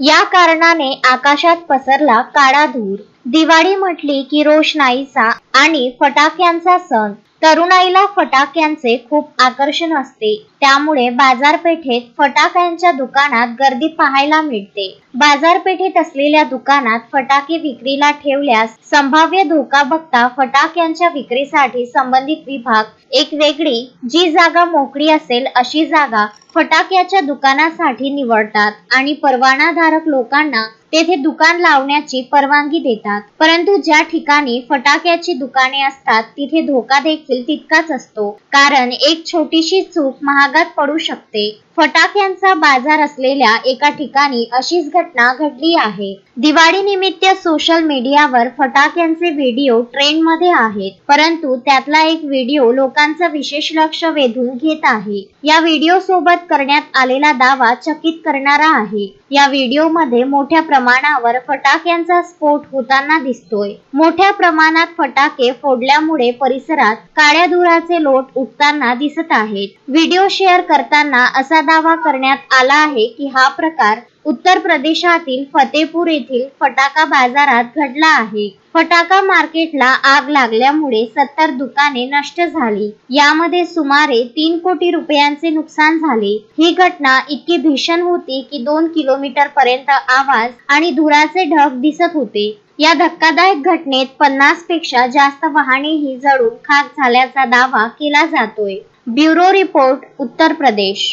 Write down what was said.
या कारणाने आकाशात पसरला काळा धूर. दिवाळी म्हटली की रोषणाईचा आणि फटाक्यांचा सण. तरुणाईला फटाक्यांचे खूप आकर्षण असते. त्यामुळे बाजारपेठेत फटाक्यांच्या दुकानात गर्दी पाहायला मिळते. बाजारपेठेत असलेल्या दुकानात फटाके विक्रीला ठेवल्यास संभाव्य धोका बघता फटाक्यांच्या विक्रीसाठी संबंधित विभाग एक वेगळी जी जागा मोकळी असेल अशी जागा फटाक्याच्या दुकानासाठी निवडतात आणि परवानाधारक लोकांना तेथे दुकान लावण्याची परवानगी देतात. परंतु ज्या ठिकाणी फटाक्याची दुकाने असतात तिथे धोका देखील तितकाच असतो. कारण एक छोटीशी चूक महागात पडू शकते. फटाक्यांचा बाजार असलेल्या एका ठिकाणी अशीच घटना घडली आहे. दिवाळी निमित्त सोशल मीडियावर फटाक्यांचे व्हिडिओ ट्रेंडमध्ये आहेत. परंतु त्यातला एक व्हिडिओ लोकांचं विशेष लक्ष वेधून घेत आहे. या व्हिडिओ सोबत करण्यात आलेला दावा चकित करणारा आहे. या व्हिडिओमध्ये मोठ्या प्रमाणावर फटाक्यांचा स्फोट होताना दिसतोय. मोठ्या प्रमाणात फटाके फोडल्यामुळे परिसरात काळ्या धुराचे लोट उठताना दिसत आहेत. व्हिडिओ शेअर करताना असा दावा करण्यात आला आहे की हा प्रकार उत्तर प्रदेशातील फतेपूर येथील फटाका बाजारात घडला आहे. फटाका मार्केटला आग लागल्यामुळे सत्तर दुकाने नष्ट झाली. यामध्ये सुमारे तीन कोटी रुपयांचे नुकसान झाले. ही घटना इतकी भीषण होती की दोन किलोमीटर पर्यंत आवाज आणि धुराचे ढग दिसत होते. या धक्कादायक घटनेत पन्नासपेक्षा जास्त वाहनेही जळून खाक झाल्याचा दावा केला जातोय. Bureau report Uttar Pradesh.